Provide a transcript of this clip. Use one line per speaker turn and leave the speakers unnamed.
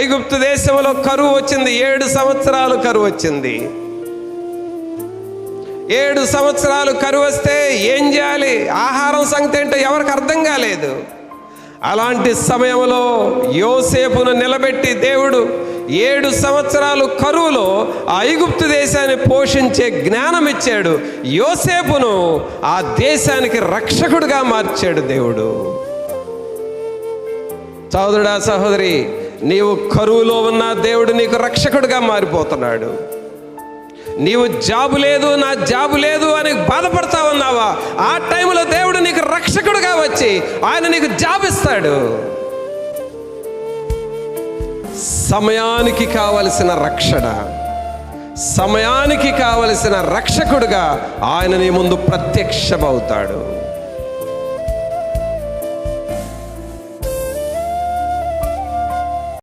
ఐగుప్తు దేశంలో కరువు వచ్చింది. ఏడు సంవత్సరాలు కరువు వచ్చింది. ఏడు సంవత్సరాలు కరువు వస్తే ఏం చేయాలి? ఆహారం సంగతి ఏంటో ఎవరికి అర్థం కాలేదు. అలాంటి సమయంలో యోసేపును నిలబెట్టి దేవుడు ఏడు సంవత్సరాలు కరువులో ఐగుప్తు దేశాన్ని పోషించే జ్ఞానం ఇచ్చాడు. యోసేపును ఆ దేశానికి రక్షకుడిగా మార్చాడు దేవుడు. సహోదరుడా సహోదరి నీవు కరువులో ఉన్న దేవుడు నీకు రక్షకుడిగా మారిపోతున్నాడు. నీవు జాబు లేదు నా జాబు లేదు అని బాధపడతా ఉన్నావా? ఆ టైంలో దేవుడు నీకు రక్షకుడుగా వచ్చి ఆయన నీకు జాబ్ ఇస్తాడు. సమయానికి కావలసిన రక్షణ సమయానికి కావలసిన రక్షకుడుగా ఆయన నీ ముందు ప్రత్యక్షమవుతాడు.